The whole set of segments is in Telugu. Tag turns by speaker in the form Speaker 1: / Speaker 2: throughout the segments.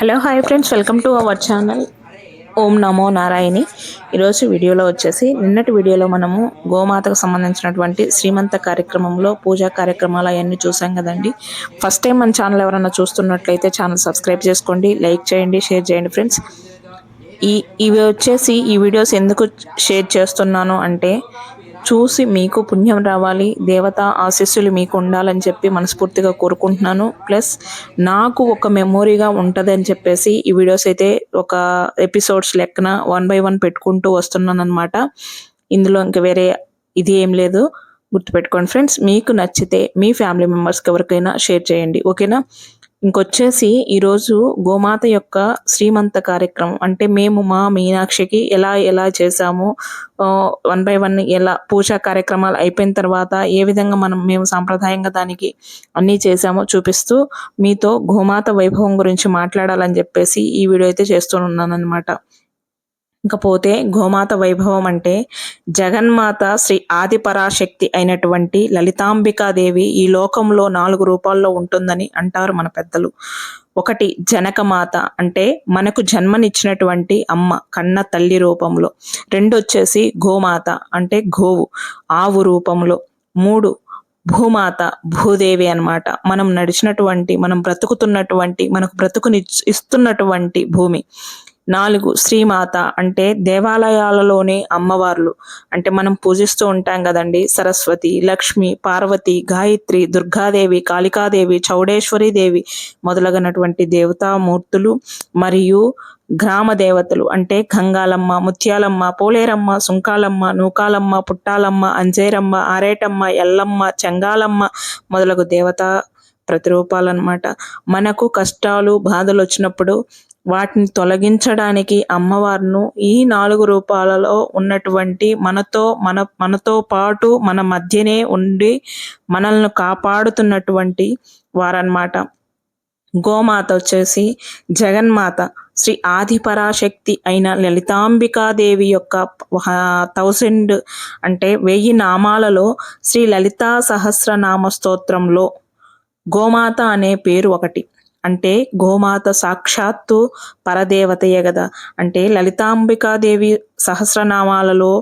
Speaker 1: Hello hi friends welcome to our channel. ఓం నమో నారాయణి. ఈరోజు వీడియోలో వచ్చేసి నిన్నటి వీడియోలో మనము గోమాతకు సంబంధించినటువంటి శ్రీమంత కార్యక్రమంలో పూజా కార్యక్రమాలు అవన్నీ చూసాం కదండి. ఫస్ట్ టైం మన ఛానల్ ఎవరైనా చూస్తున్నట్లయితే ఛానల్ సబ్స్క్రైబ్ చేసుకోండి లైక్ చేయండి షేర్ చేయండి ఫ్రెండ్స్. ఈ ఇవి వచ్చేసి ఈ వీడియోస్ ఎందుకు షేర్ చేస్తున్నాను అంటే చూసి మీకు పుణ్యం రావాలి దేవత ఆశీస్సులు మీకు ఉండాలని చెప్పి మనస్ఫూర్తిగా కోరుకుంటున్నాను. ప్లస్ నాకు ఒక మెమొరీగా ఉంటుంది అని చెప్పేసి ఈ వీడియోస్ అయితే ఒక ఎపిసోడ్స్ లెక్కన వన్ బై వన్ పెట్టుకుంటూ వస్తున్నాను అనమాట ఇందులో ఇంకా వేరే ఇది ఏం లేదు. గుర్తుపెట్టుకోండి ఫ్రెండ్స్ మీకు నచ్చితే మీ ఫ్యామిలీ మెంబర్స్కి ఎవరికైనా షేర్ చేయండి ఓకేనా? ఇంకొచ్చేసి ఈరోజు గోమాత యొక్క శ్రీమంత కార్యక్రమం అంటే మేము మా మీనాక్షికి ఎలా ఎలా చేసాము వన్ బై వన్ ఎలా పూజా కార్యక్రమాలు అయిపోయిన తర్వాత ఏ విధంగా మనం మేము సాంప్రదాయంగా దానికి అన్నీ చేసామో చూపిస్తూ మీతో గోమాత వైభవం గురించి మాట్లాడాలని చెప్పేసి ఈ వీడియో అయితే చేస్తున్నాను అనమాట ఇకపోతే గోమాత వైభవం అంటే జగన్మాత శ్రీ ఆదిపరాశక్తి అయినటువంటి లలితాంబికాదేవి ఈ లోకంలో నాలుగు రూపాల్లో ఉంటుందని అంటారు మన పెద్దలు. ఒకటి జనకమాత అంటే మనకు జన్మనిచ్చినటువంటి అమ్మ కన్న తల్లి రూపంలో. రెండు వచ్చేసి గోమాత అంటే గోవు ఆవు రూపంలో. మూడు భూమాత భూదేవి అనమాట మనం నడిచినటువంటి మనం బ్రతుకుతున్నటువంటి మనకు బ్రతుకుని ఇస్తున్నటువంటి భూమి. నాలుగు శ్రీమాత అంటే దేవాలయాలలోని అమ్మవార్లు. అంటే మనం పూజిస్తూ ఉంటాం కదండి. సరస్వతి లక్ష్మి పార్వతి గాయత్రి దుర్గాదేవి కాళికాదేవి చౌడేశ్వరి దేవి మొదలగునటువంటి దేవతామూర్తులు మరియు గ్రామ దేవతలు అంటే గంగాలమ్మ ముత్యాలమ్మ పోలేరమ్మ సుంకాలమ్మ నూకాలమ్మ పుట్టాలమ్మ అంజేరమ్మ ఆరేటమ్మ ఎల్లమ్మ చెంగాలమ్మ మొదలగు దేవత ప్రతిరూపాలన్నమాట. మనకు కష్టాలు బాధలు వచ్చినప్పుడు వాటిని తొలగించడానికి అమ్మవారును ఈ నాలుగు రూపాలలో ఉన్నటువంటి మనతో మన మనతో పాటు మన మధ్యనే ఉండి మనల్ని కాపాడుతున్నటువంటి వారన్నమాట. గోమాత వచ్చేసి జగన్మాత శ్రీ ఆదిపరాశక్తి అయిన లలితాంబికాదేవి యొక్క థౌసండ్ అంటే వెయ్యి నామాలలో శ్రీ లలితా సహస్రనామ స్తోత్రంలో గోమాత అనే పేరు ఒకటి. అంటే గోమాత సాక్షాత్తు పరదేవతయే కదా అంటే లలితాంబికాదేవి సహస్రనామాలలో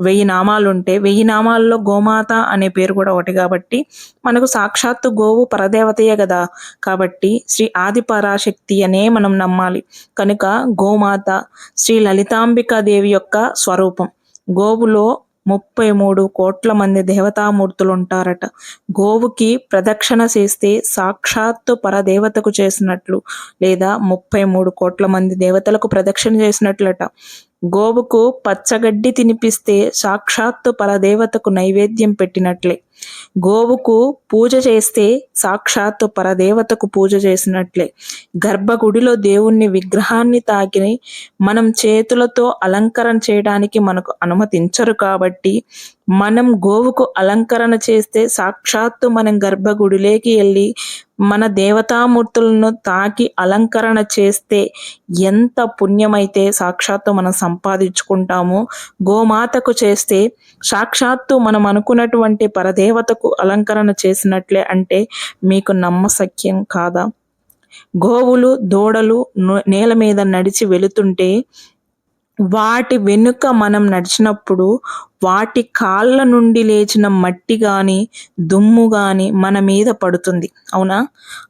Speaker 1: వెయ్యి నామాలు ఉంటే వెయ్యి నామాల్లో గోమాత అనే పేరు కూడా ఒకటి కాబట్టి మనకు సాక్షాత్తు గోవు పరదేవతయే కదా కాబట్టి శ్రీ ఆది పరాశక్తి అనే మనం నమ్మాలి. కనుక గోమాత శ్రీ లలితాంబికాదేవి యొక్క స్వరూపం. గోవులో ముప్పై మూడు కోట్ల మంది దేవతామూర్తులు ఉంటారట గోవుకి ప్రదక్షిణ చేస్తే సాక్షాత్తు పరదేవతకు చేసినట్లు లేదా ముప్పై మూడు కోట్ల మంది దేవతలకు ప్రదక్షిణ చేసినట్లట. గోవుకు పచ్చగడ్డి తినిపిస్తే సాక్షాత్తు పరదేవతకు నైవేద్యం పెట్టినట్లే. గోవుకు పూజ చేస్తే సాక్షాత్తు పరదేవతకు పూజ చేసినట్లే. గర్భగుడిలో దేవుణ్ణి విగ్రహాన్ని తాకి మనం చేతులతో అలంకరణ చేయడానికి మనకు అనుమతించరు కాబట్టి మనం గోవుకు అలంకరణ చేస్తే సాక్షాత్తు మనం గర్భగుడిలోకి వెళ్ళి మన దేవతామూర్తులను తాకి అలంకరణ చేస్తే ఎంత పుణ్యమైతే సాక్షాత్తు మనం సంపాదించుకుంటామో గోమాతకు చేస్తే సాక్షాత్తు మనం అనుకున్నటువంటి దేవతకు అలంకరణ చేసినట్లే అంటే మీకు నమ్మసక్యం కాదా? గోవులు దూడలు నేల మీద నడిచి వెళుతుంటే వాటి వెనుక మనం నడిచినప్పుడు వాటి కాళ్ళ నుండి లేచిన మట్టి కానీ దుమ్ము కానీ మన మీద పడుతుంది. అవునా?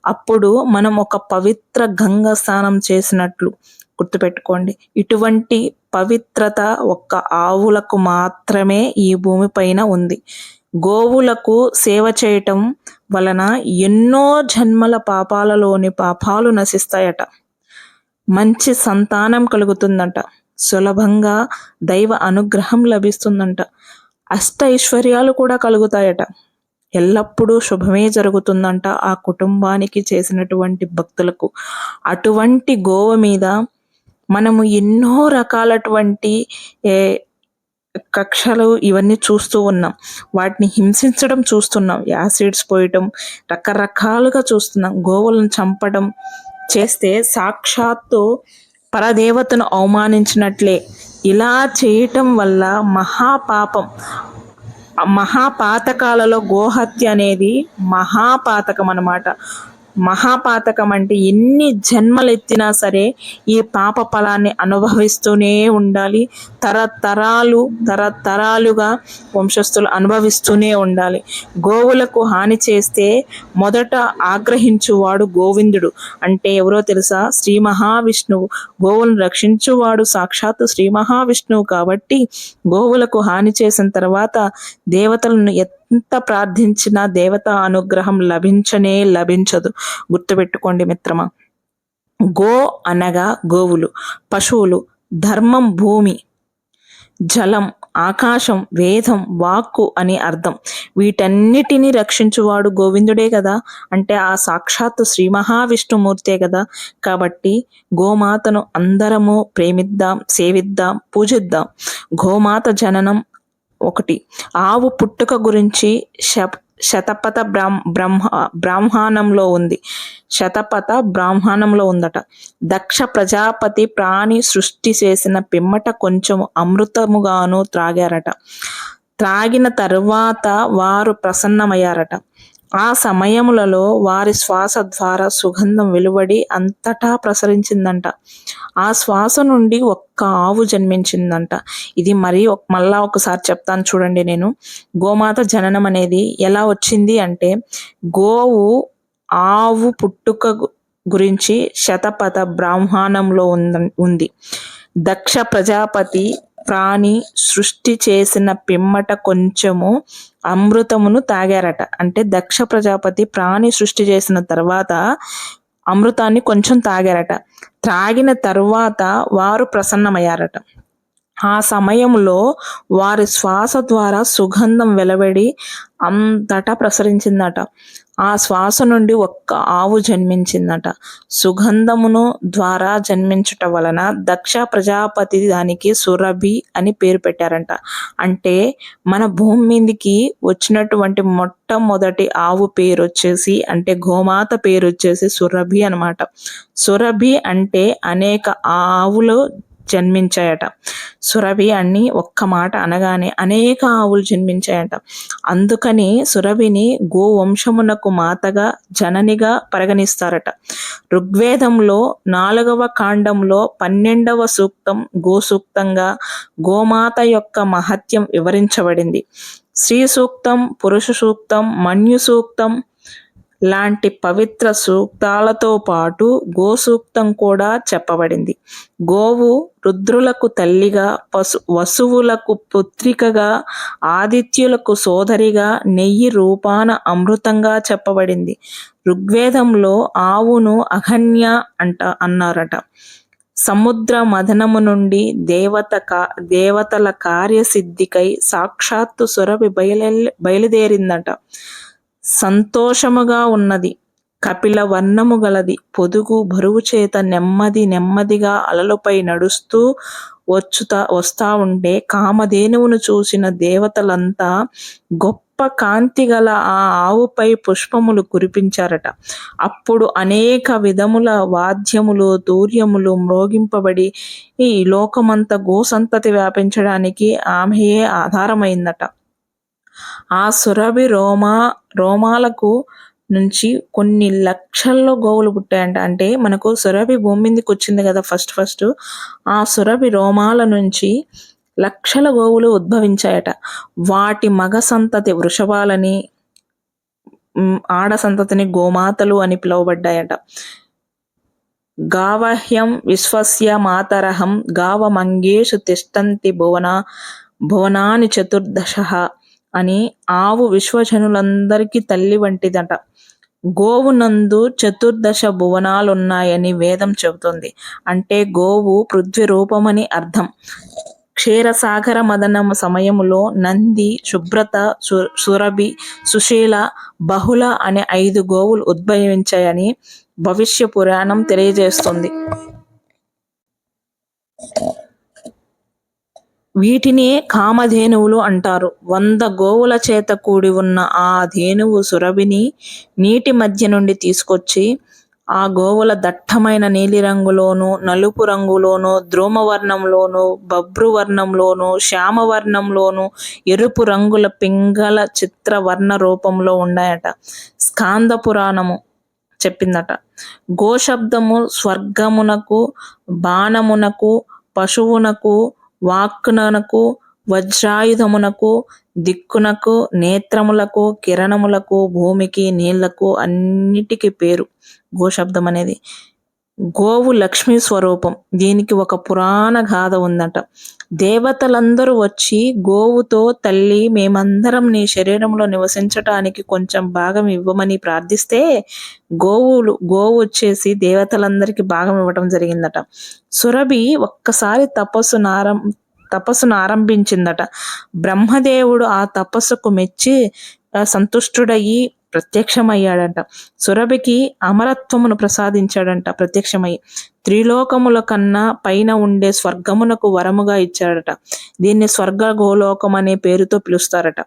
Speaker 1: అప్పుడు మనం ఒక పవిత్ర గంగ స్నానం చేసినట్లు గుర్తుపెట్టుకోండి. ఇటువంటి పవిత్రత ఒక్క ఆవులకు మాత్రమే ఈ భూమిపైన ఉంది. గోవులకు సేవ చేయటం వలన ఎన్నో జన్మల పాపాలలోని పాపాలు నశిస్తాయట. మంచి సంతానం కలుగుతుందట. సులభంగా దైవ అనుగ్రహం లభిస్తుందంట. అష్ట ఐశ్వర్యాలు కూడా కలుగుతాయట. ఎల్లప్పుడూ శుభమే జరుగుతుందంట ఆ కుటుంబానికి చేసినటువంటి భక్తులకు. అటువంటి గోవ మీద మనము ఎన్నో రకాలటువంటి కక్షలు ఇవన్నీ చూస్తూ ఉన్నాం. వాటిని హింసించడం చూస్తున్నాం. యాసిడ్స్ పోయటం రకరకాలుగా చూస్తున్నాం. గోవులను చంపడం చేస్తే సాక్షాత్తు పరదేవతను అవమానించినట్లే. ఇలా చేయటం వల్ల మహాపాపం. మహాపాతకాలలో గోహత్య అనేది మహాపాతకం అనమాట మహాపాతకం అంటే ఎన్ని జన్మలు ఎత్తినా సరే ఈ పాప ఫలాన్ని అనుభవిస్తూనే ఉండాలి. తరతరాలు తరతరాలుగా వంశస్థులు అనుభవిస్తూనే ఉండాలి. గోవులకు హాని చేస్తే మొదట ఆగ్రహించువాడు గోవిందుడు. అంటే ఎవరో తెలుసా? శ్రీ మహావిష్ణువు. గోవులను రక్షించువాడు సాక్షాత్తు శ్రీ మహావిష్ణువు కాబట్టి గోవులకు హాని చేసిన తర్వాత దేవతలను ఎంత ప్రార్థించినా దేవత అనుగ్రహం లభించనే లభించదు. గుర్తుపెట్టుకోండి మిత్రమా. గో అనగా గోవులు పశువులు ధర్మం భూమి జలం ఆకాశం వేదం వాక్కు అని అర్థం. వీటన్నిటినీ రక్షించువాడు గోవిందుడే కదా. అంటే ఆ సాక్షాత్తు శ్రీ మహావిష్ణుమూర్తే కదా. కాబట్టి గోమాతను అందరము ప్రేమిద్దాం సేవిద్దాం పూజిద్దాం. గోమాత జననం ఒకటి. ఆవు పుట్టుక గురించి శ శతపథ బ్రాహ్ బ్రహ్మ బ్రాహ్మణంలో ఉంది. శతపథ బ్రాహ్మణంలో ఉందట. దక్ష ప్రజాపతి ప్రాణి సృష్టి చేసిన పిమ్మట కొంచెం అమృతముగాను త్రాగారట. త్రాగిన తరువాత వారు ప్రసన్నమయ్యారట. ఆ సమయములలో వారి శ్వాస ద్వారా సుగంధం వెలువడి అంతటా ప్రసరించిందంట. ఆ శ్వాస నుండి ఒక్క ఆవు జన్మించిందంట. ఇది మరీ మళ్ళా ఒకసారి చెప్తాను చూడండి నేను. గోమాత జననం అనేది ఎలా వచ్చింది అంటే గోవు ఆవు పుట్టుక గురించి శతపథ బ్రాహ్మణంలో ఉంది. దక్ష ప్రజాపతి ప్రాణి సృష్టి చేసిన పిమ్మట కొంచెము అమృతమును తాగారట. అంటే దక్ష ప్రజాపతి ప్రాణి సృష్టి చేసిన తర్వాత అమృతాన్ని కొంచెం తాగారట. త్రాగిన తర్వాత వారు ప్రసన్నమయ్యారట. ఆ సమయంలో వారి శ్వాస ద్వారా సుగంధం వెలవడి అంతటా ప్రసరించిందట. ఆ శ్వాస నుండి ఒక్క ఆవు జన్మించిందట. సుగంధమును ద్వారా జన్మించటం వలన దక్ష ప్రజాపతి దానికి సురభి అని పేరు పెట్టారంట. అంటే మన భూమి మీదకి వచ్చినటువంటి మొట్టమొదటి ఆవు పేరు వచ్చేసి అంటే గోమాత పేరు వచ్చేసి సురభి అనమాట సురభి అంటే అనేక ఆవులు జన్మించాయట. సురభి అని ఒక్క మాట అనగానే అనేక ఆవులు జన్మించాయట. అందుకని సురభిని గోవంశమునకు మాతగా జననిగా పరిగణిస్తారట. ఋగ్వేదంలో నాలుగవ కాండంలో పన్నెండవ సూక్తం గోసూక్తంగా గోమాత యొక్క మహత్యం వివరించబడింది. స్త్రీ సూక్తం పురుష సూక్తం మన్యు సూక్తం లాంటి పవిత్ర సూక్తాలతో పాటు గోసూక్తం కూడా చెప్పబడింది. గోవు రుద్రులకు తల్లిగా పశు వసువులకు పుత్రికగా ఆదిత్యులకు సోదరిగా నెయ్యి రూపాన అమృతంగా చెప్పబడింది. ఋగ్వేదంలో ఆవును అఘన్య అంట అన్నారట. సముద్ర మదనము నుండి దేవత కా దేవతల కార్యసిద్ధికై సాక్షాత్తు సురభి బయలు బయలుదేరిందట. సంతోషముగా ఉన్నది. కపిల వర్ణము గలది. పొదుగు బరువు చేత నెమ్మది నెమ్మదిగా అలలపై నడుస్తూ వచ్చుతా వస్తా ఉంటే కామధేనువును చూసిన దేవతలంతా గొప్ప కాంతి గల ఆ ఆవుపై పుష్పములు కురిపించారట. అప్పుడు అనేక విధముల వాద్యములు తూర్యములు మ్రోగింపబడి ఈ లోకమంత గోసంతతి వ్యాపించడానికి ఆమెయే ఆధారమైందట. ఆ సురభి రోమా రోమాలకు నుంచి కొన్ని లక్షల్లో గోవులు పుట్టాయంట. అంటే మనకు సురభి భూమి మీదకి వచ్చింది కదా ఫస్ట్ ఫస్ట్. ఆ సురభి రోమాల నుంచి లక్షల గోవులు ఉద్భవించాయట. వాటి మగ సంతతి వృషభాలని ఆడ సంతతిని గోమాతలు అని పిలువబడ్డాయట. గావహ్యం విశ్వస్య మాతరహం గావ మంగేషు తిష్టంతి భువన భువనాని చతుర్దశ అని ఆవు విశ్వజనులందరికీ తల్లి వంటిదట. గోవునందు చతుర్దశ భువనాలున్నాయని వేదం చెబుతుంది. అంటే గోవు పృథ్వీ రూపమని అర్థం. క్షీరసాగర మదనము సమయములో నంది శుభ్రత సురభి సుశీల బహుళ అనే ఐదు గోవులు ఉద్భవించాయని భవిష్య పురాణం తెలియజేస్తుంది. వీటినే కామధేనువులు అంటారు. వంద గోవుల చేత కూడి ఉన్న ఆ ధేనువు సురభిని నీటి మధ్య నుండి తీసుకొచ్చి ఆ గోవుల దట్టమైన నీలిరంగులోను నలుపు రంగులోను ధ్రుమవర్ణంలోను బబ్రువర్ణంలోను శ్యామవర్ణంలోను ఎరుపు రంగుల పింగళ చిత్రవర్ణ రూపంలో ఉన్నాయట. స్కాంద పురాణము చెప్పిందట. గోశబ్దము స్వర్గమునకు బాణమునకు పశువునకు వాక్కునకు వజ్రాయుధమునకు దిక్కునకు నేత్రములకు కిరణములకు భూమికి నీళ్ళకు అన్నిటికీ పేరు. గోశబ్దం అనేది గోవు లక్ష్మీ స్వరూపం. దీనికి ఒక పురాణ గాథ ఉందట. దేవతలందరూ వచ్చి గోవుతో తల్లి మేమందరం నీ శరీరంలో నివసించటానికి కొంచెం భాగం ఇవ్వమని ప్రార్థిస్తే గోవులు గోవు వచ్చేసి దేవతలందరికీ భాగం ఇవ్వటం జరిగిందట. సురభి ఒక్కసారి తపస్సు నారం తపస్సును ఆరంభించిందట. బ్రహ్మదేవుడు ఆ తపస్సుకు మెచ్చి సంతుష్టుడయి ప్రత్యక్షమయ్యాడంట. సురభికి అమరత్వమును ప్రసాదించాడంట ప్రత్యక్షమై. త్రిలోకముల కన్నా పైన ఉండే స్వర్గమునకు వరముగా ఇచ్చాడట. దీన్ని స్వర్గ గోలోకం అనే పేరుతో పిలుస్తారట.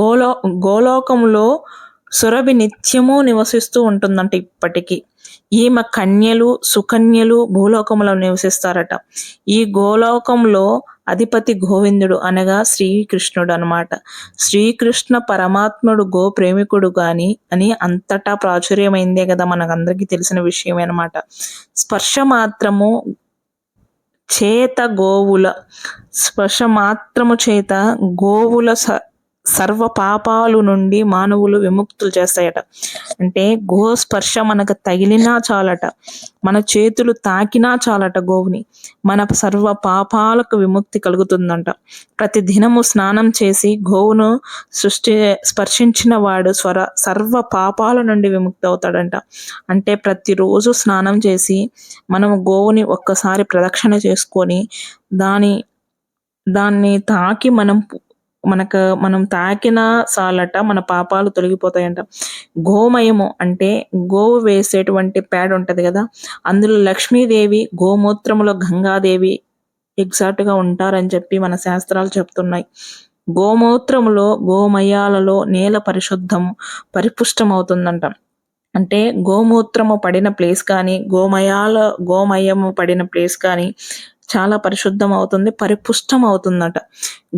Speaker 1: గోలో గోలోకంలో సురభి నిత్యము నివసిస్తూ ఉంటుందంట ఇప్పటికీ. ఈమె కన్యలు సుకన్యలు భూలోకంలో నివసిస్తారట. ఈ గోలోకంలో అధిపతి గోవిందుడు అనగా శ్రీకృష్ణుడు అనమాట శ్రీకృష్ణ పరమాత్ముడు గో ప్రేమికుడు గాని అని అంతటా ప్రాచుర్యమైందే కదా మనకందరికీ తెలిసిన విషయమే అనమాట స్పర్శ మాత్రము చేత గోవుల స్పర్శ మాత్రము చేత గోవుల సర్వ పాపాలు నుండి మానవులు విముక్తులు చేస్తాయట. అంటే గో స్పర్శ మనకు తగిలినా చాలట. మన చేతులు తాకినా చాలట గోవుని. మన సర్వ పాపాలకు విముక్తి కలుగుతుందంట. ప్రతి దినము స్నానం చేసి గోవును సృష్టి స్పర్శించిన వాడు స్వర సర్వ పాపాల నుండి విముక్తి అవుతాడంట అంటే ప్రతిరోజు స్నానం చేసి మనము గోవుని ఒక్కసారి ప్రదక్షిణ చేసుకొని దాని దాన్ని తాకి మనం మనకు మనం తాకిన సాలట మన పాపాలు తొలగిపోతాయంట. గోమయము అంటే గోవు వేసేటువంటి ప్యాడ్ ఉంటుంది కదా అందులో లక్ష్మీదేవి గోమూత్రములో గంగాదేవి ఎగ్జాక్ట్గా ఉంటారని చెప్పి మన శాస్త్రాలు చెప్తున్నాయి. గోమూత్రములో గోమయాలలో నేల పరిశుద్ధము పరిపుష్టమవుతుందంట. అంటే గోమూత్రము పడిన ప్లేస్ కానీ గోమయాల గోమయము పడిన ప్లేస్ కానీ చాలా పరిశుద్ధం అవుతుంది పరిపుష్టం అవుతుందట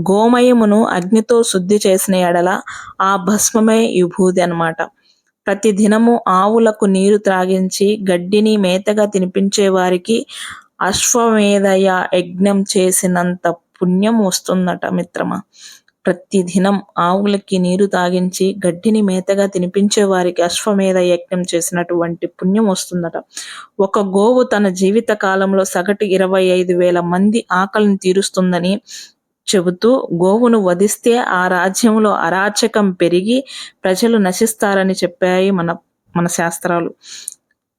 Speaker 1: గోమయమును అగ్నితో శుద్ధి చేసిన ఎడల ఆ భస్మమే విభూది అనమాట ప్రతి దినము ఆవులకు నీరు త్రాగించి గడ్డిని మేతగా తినిపించే వారికి అశ్వమేధయ యజ్ఞం చేసినంత పుణ్యం వస్తుందట మిత్రమా. ప్రతిదినం ఆవులకి నీరు తాగించి గడ్డిని మేతగా తినిపించే వారికి అశ్వమేధ యజ్ఞం చేసినటువంటి పుణ్యం వస్తుందట. ఒక గోవు తన జీవిత కాలంలో సగటు ఇరవై ఐదు వేల మంది ఆకలిని తీరుస్తుందని చెబుతూ గోవును వధిస్తే ఆ రాజ్యంలో అరాచకం పెరిగి ప్రజలు నశిస్తారని చెప్పాయి మన మన శాస్త్రాలు.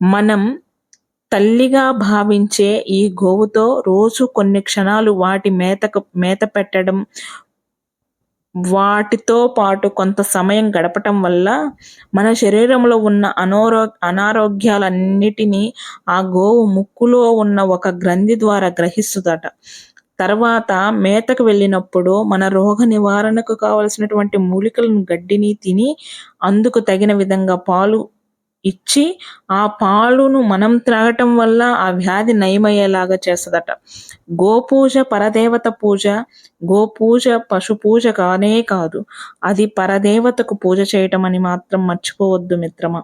Speaker 1: మనం తల్లిగా భావించే ఈ గోవుతో రోజు కొన్ని క్షణాలు వాటి మేతకు మేత పెట్టడం వాటితో పాటు కొంత సమయం గడపటం వల్ల మన శరీరంలో ఉన్న అనారో అనారోగ్యాలన్నిటినీ ఆ గోవు ముక్కులో ఉన్న ఒక గ్రంథి ద్వారా గ్రహిస్తుందట. తర్వాత మేతకు వెళ్ళినప్పుడు మన రోగ నివారణకు కావలసినటువంటి మూలికలను గడ్డిని తిని అందుకు తగిన విధంగా పాలు ఇచ్చి ఆ పాలును మనం త్రాగటం వల్ల ఆ వ్యాధి నయమయ్యేలాగా చేస్తుందట. గోపూజ పరదేవత పూజ గోపూజ పశు పూజ కానే కాదు. అది పరదేవతకు పూజ చేయటం అని మాత్రం మర్చిపోవద్దు మిత్రమా.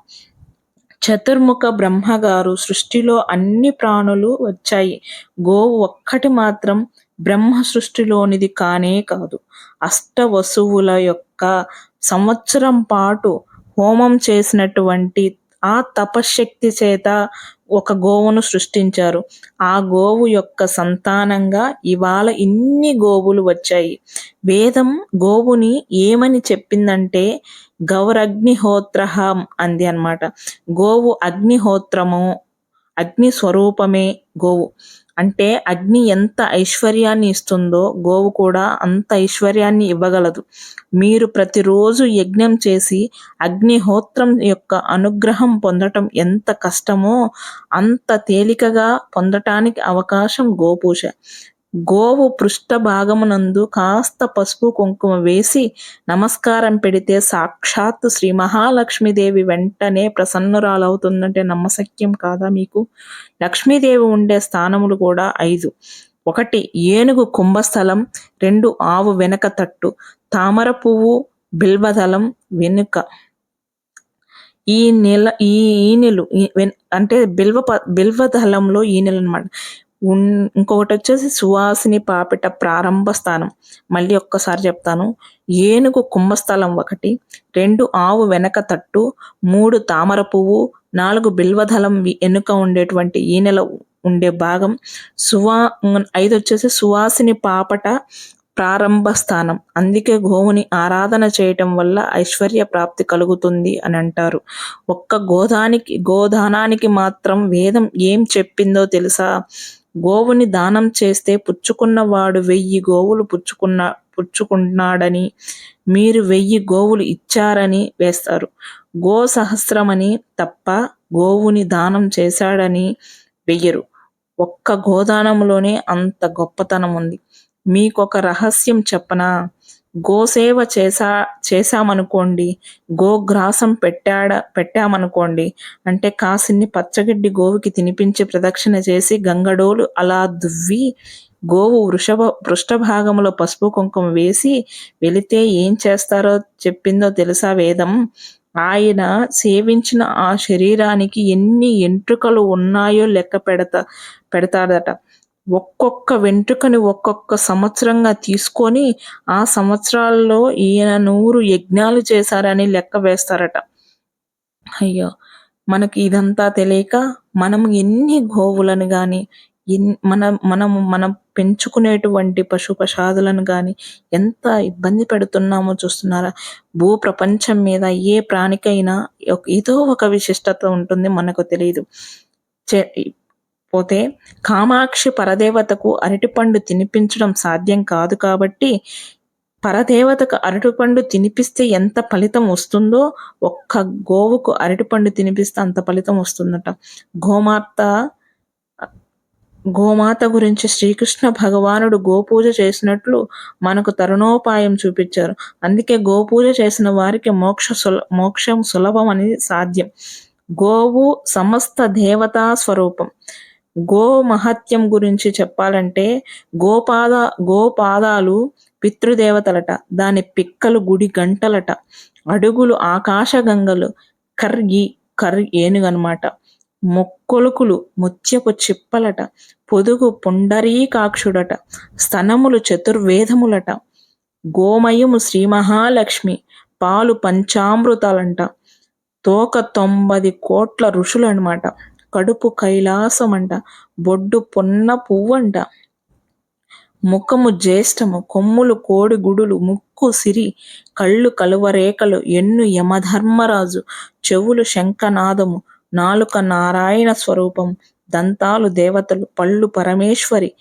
Speaker 1: చతుర్ముఖ బ్రహ్మగారు సృష్టిలో అన్ని ప్రాణులు వచ్చాయి. గోవు ఒక్కటి మాత్రం బ్రహ్మ సృష్టిలోనిది కానే కాదు. అష్ట వసువుల యొక్క సంవత్సరం పాటు హోమం చేసినటువంటి ఆ తపశ్శక్తి చేత ఒక గోవును సృష్టించారు. ఆ గోవు యొక్క సంతానంగా ఇవాళ ఇన్ని గోవులు వచ్చాయి. వేదం గోవుని ఏమని చెప్పిందంటే గౌరగ్నిహోత్రహం అంది అనమాట గోవు అగ్నిహోత్రము అగ్ని స్వరూపమే గోవు. అంటే అగ్ని ఎంత ఐశ్వర్యాన్ని ఇస్తుందో గోవు కూడా అంత ఐశ్వర్యాన్ని ఇవ్వగలదు. మీరు ప్రతిరోజు యజ్ఞం చేసి అగ్నిహోత్రం యొక్క అనుగ్రహం పొందటం ఎంత కష్టమో అంత తేలికగా పొందటానికి అవకాశం గోపూజ. గోవు పృష్ఠభాగమునందు కాస్త పసుపు కుంకుమ వేసి నమస్కారం పెడితే సాక్షాత్తు శ్రీ మహాలక్ష్మీదేవి వెంటనే ప్రసన్నురాలవుతుందంటే నమ్మశక్యం కాదా మీకు? లక్ష్మీదేవి ఉండే స్థానములు కూడా ఐదు. ఒకటి ఏనుగు కుంభస్థలం రెండు ఆవు వెనక తట్టు తామర పువ్వు బిల్వదలం వెనుక. ఈ నెల ఈ ఈనెలు ఈ- వెన్- అంటే బిల్వ బిల్వదళంలో ఈనెలు అనమాట ఉన్ ఇంకొకటి వచ్చేసి సువాసిని పాపిట ప్రారంభ స్థానం. మళ్ళీ ఒక్కసారి చెప్తాను. ఏనుగు కుంభస్థలం ఒకటి రెండు ఆవు వెనక తట్టు మూడు తామర పువ్వు నాలుగు బిల్వదళం వి- వెనుక ఉండేటువంటి ఈనెల ఉండే భాగం. సువా ఐదు వచ్చేసి సువాసిని పాపట ప్రారంభ స్థానం. అందుకే గోవుని ఆరాధన చేయటం వల్ల ఐశ్వర్య ప్రాప్తి కలుగుతుంది అని అంటారు. ఒక్క గోదానికి గోదానానికి మాత్రం వేదం ఏం చెప్పిందో తెలుసా? గోవుని దానం చేస్తే పుచ్చుకున్నవాడు వెయ్యి గోవులు పుచ్చుకున్న పుచ్చుకున్నాడని మీరు వెయ్యి గోవులు ఇచ్చారని వేస్తారు. గో సహస్రమని తప్ప గోవుని దానం చేశాడని వెయ్యరు. ఒక్క గోదానంలోనే అంత గొప్పతనం ఉంది మీకొక రహస్యం చెప్పనా? గోసేవ చేసా చేశామనుకోండి గోగ్రాసం పెట్టాడ పెట్టామనుకోండి అంటే కాసిన్ని పచ్చగడ్డి గోవుకి తినిపించి ప్రదక్షిణ చేసి గంగడోలు అలా దువ్వి గోవు వృషభ పృష్ఠభాగంలో పసుపు కుంకుమ వేసి వెళితే ఏం చేస్తారో చెప్పిందో తెలుసా వేదం? ఆయన సేవించిన ఆ శరీరానికి ఎన్ని ఎంట్రుకలు ఉన్నాయో లెక్క పెడతా పెడతాడట ఒక్కొక్క వెంట్రుకని ఒక్కొక్క సంవత్సరంగా తీసుకొని ఆ సంవత్సరాల్లో ఈయన నూరు యజ్ఞాలు చేశారని లెక్క వేస్తారట. అయ్యో మనకి ఇదంతా తెలియక మనం ఎన్ని గోవులను కానీ ఎన్ మన మనము మనం పెంచుకునేటువంటి పశు పశాదులను కానీ ఎంత ఇబ్బంది పెడుతున్నామో చూస్తున్నారా? భూ ప్రపంచం మీద ఏ ప్రాణికైనా ఏదో ఒక విశిష్టత ఉంటుంది మనకు తెలియదు చే- పోతే కామాక్షి పరదేవతకు అరటిపండు తినిపించడం సాధ్యం కాదు కాబట్టి పరదేవతకు అరటిపండు తినిపిస్తే ఎంత ఫలితం వస్తుందో ఒక్క గోవుకు అరటిపండు తినిపిస్తే అంత ఫలితం వస్తుందట. గోమాత గోమాత గురించి శ్రీకృష్ణ భగవానుడు గోపూజ చేసినట్లు మనకు తరుణోపాయం చూపించారు. అందుకే గోపూజ చేసిన వారికి మోక్ష సుల మోక్షం సులభం అని సాధ్యం. గోవు సమస్త దేవతా స్వరూపం. గో మహత్యం గురించి చెప్పాలంటే గోపాద గోపాదాలు పితృదేవతలట దాని పిక్కలు గుడి గంటలట అడుగులు ఆకాశ గంగలు కర్గి కర్ ఏనుగనమాట మొక్కొలుకులు ముత్యపు చిప్పలట పొదుగు పుండరీకాక్షుడట స్తనములు చతుర్వేదములట గోమయము శ్రీ మహాలక్ష్మి పాలు పంచామృతాలంట తోక తొంభది కోట్ల ఋషులు అనమాట కడుపు కైలాసం అంట బొడ్డు పొన్న పువ్వంట. ముఖము జ్యేష్టము కొమ్ములు కోడి గుడులు ముక్కు సిరి కళ్ళు కలువరేఖలు ఎన్ను యమధర్మరాజు చెవులు శంఖనాదము నాలుక నారాయణ స్వరూపం దంతాలు దేవతలు పళ్ళు పరమేశ్వరి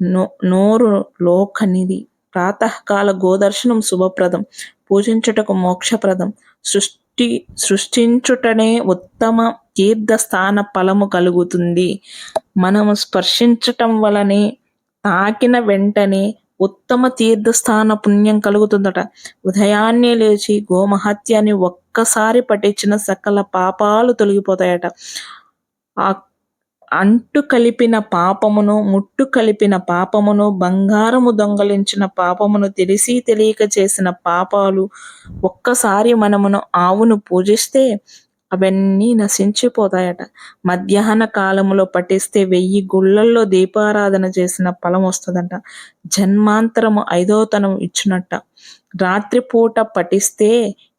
Speaker 1: నో నోరు లోకనిధి ప్రాతకాల గోదర్శనం శుభప్రదం పూజించుటకు మోక్షప్రదం సృష్టి సృష్టించుటనే ఉత్తమ తీర్థస్థాన ఫలము కలుగుతుంది. మనము స్పర్శించటం వలనే తాకిన వెంటనే ఉత్తమ తీర్థస్థాన పుణ్యం కలుగుతుందట. ఉదయాన్నే లేచి గోమహత్యాన్ని ఒక్కసారి పఠించిన సకల పాపాలు తొలగిపోతాయట. ఆ అంటు కలిపిన పాపమును ముట్టు కలిపిన పాపమును బంగారము దొంగలించిన పాపమును తెలిసి తెలియక చేసిన పాపాలు ఒక్కసారి మనమును ఆవును పూజిస్తే అవన్నీ నశించిపోతాయట. మధ్యాహ్న కాలములో పఠిస్తే వెయ్యి గుళ్ళల్లో దీపారాధన చేసిన ఫలం వస్తుందంట. జన్మాంతరము ఐదోతనం ఇచ్చినట్ట. రాత్రిపూట పఠిస్తే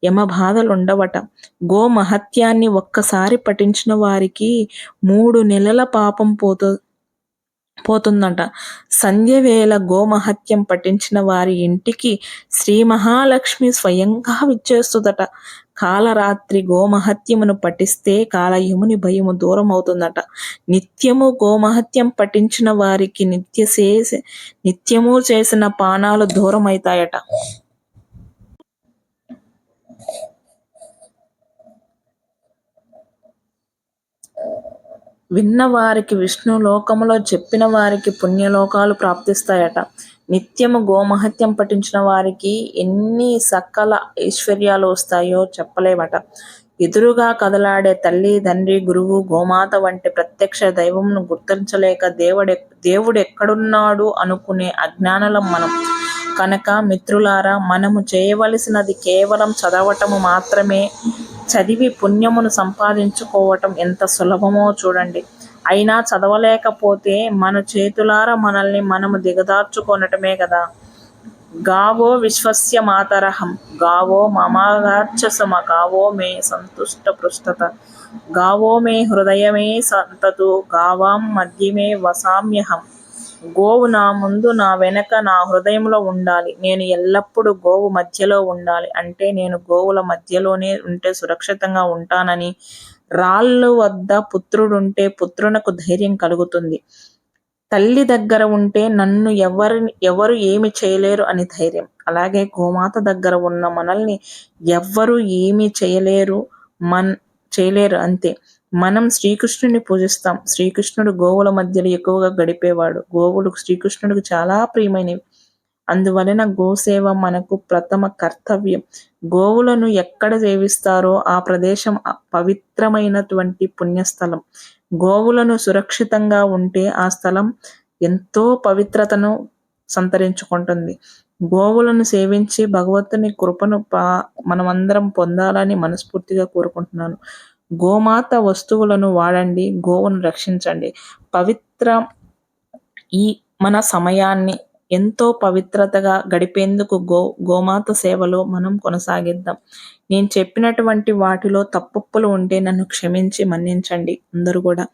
Speaker 1: యమ బాధలు ఉండవట గో మహత్యాన్ని ఒక్కసారి పఠించిన వారికి మూడు నెలల పాపం పోతు పోతుందంట. సంధ్య వేళ గోమహత్యం పఠించిన వారి ఇంటికి శ్రీ మహాలక్ష్మి స్వయంగా విచ్చేస్తుందట. కాలరాత్రి గోమహత్యమును పఠిస్తే కాలయముని భయము దూరం అవుతుందట నిత్యము గోమహత్యం పఠించిన వారికి నిత్య చేసి నిత్యము చేసిన పానాలు దూరం అవుతాయట విన్న వారికి విష్ణు లోకములో చెప్పిన వారికి పుణ్యలోకాలు ప్రాప్తిస్తాయట. నిత్యము గోమహత్యం పఠించిన వారికి ఎన్ని సకల ఐశ్వర్యాలు వస్తాయో చెప్పలేమట ఎదురుగా కదలాడే తల్లి తండ్రి గురువు గోమాత వంటి ప్రత్యక్ష దైవంను గుర్తించలేక దేవుడె దేవుడు ఎక్కడున్నాడు అనుకునే అజ్ఞానలం మనం. కనుక మిత్రులారా మనము చేయవలసినది కేవలం చదవటము మాత్రమే. చదివి పుణ్యమును సంపాదించుకోవటం ఎంత సులభమో చూడండి. అయినా చదవలేకపోతే మన చేతులారా మనల్ని మనము దిగదార్చుకొనటమే కదా. గావో విశ్వస్య మాతరహం. గావో మమాగార్చసమ గావో మే సంతుష్ట పృష్టత. గావో మే హృదయమే సంతతు. గావాం మధ్యమే వసామ్యహం. గోవు నా ముందు నా వెనక నా హృదయంలో ఉండాలి. నేను ఎల్లప్పుడూ గోవు మధ్యలో ఉండాలి. అంటే నేను గోవుల మధ్యలోనే ఉంటే సురక్షితంగా ఉంటానని రాళ్ళు వద్ద పుత్రుడుంటే పుత్రునకు ధైర్యం కలుగుతుంది. తల్లి దగ్గర ఉంటే నన్ను ఎవరు ఎవరు ఏమి చేయలేరు అని ధైర్యం. అలాగే గోమాత దగ్గర ఉన్న మనల్ని ఎవ్వరూ ఏమి చేయలేరు మన్ చేయలేరు అంతే. మనం శ్రీకృష్ణుని పూజిస్తాం. శ్రీకృష్ణుడు గోవుల మధ్యలో ఎక్కువగా గడిపేవాడు. గోవులు శ్రీకృష్ణుడికి చాలా ప్రియమైనవి. అందువలన గోసేవ మనకు ప్రథమ కర్తవ్యం. గోవులను ఎక్కడ సేవిస్తారో ఆ ప్రదేశం పవిత్రమైనటువంటి పుణ్యస్థలం. గోవులను సురక్షితంగా ఉంటే ఆ స్థలం ఎంతో పవిత్రతను సంతరించుకుంటుంది. గోవులను సేవించి భగవంతుని కృపను పా మనమందరం పొందాలని మనస్ఫూర్తిగా కోరుకుంటున్నాను. గోమాత వస్తువులను వాడండి గోవును రక్షించండి. పవిత్ర ఈ మన సమయాన్ని ఎంతో పవిత్రతగా గడిపేందుకు గో గోమాత సేవలో మనం కొనసాగిద్దాం. నేను చెప్పినటువంటి వాటిలో తప్పులు ఉంటే నన్ను క్షమించి మన్నించండి. అందరూ కూడా.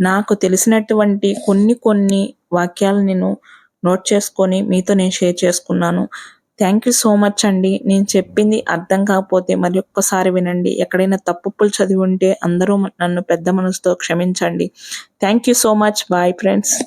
Speaker 1: నాకు తెలిసినటువంటి కొన్ని కొన్ని వాక్యాలు నేను నోట్ చేసుకొని మీతో నేను షేర్ చేసుకున్నాను. థ్యాంక్ యూ సో మచ్ అండి. నేను చెప్పింది అర్థం కాకపోతే మరి ఒక్కసారి వినండి. ఎక్కడైనా తప్పులు చదివి ఉంటే అందరూ నన్ను పెద్ద మనసుతో క్షమించండి. Thank you so much. Bye friends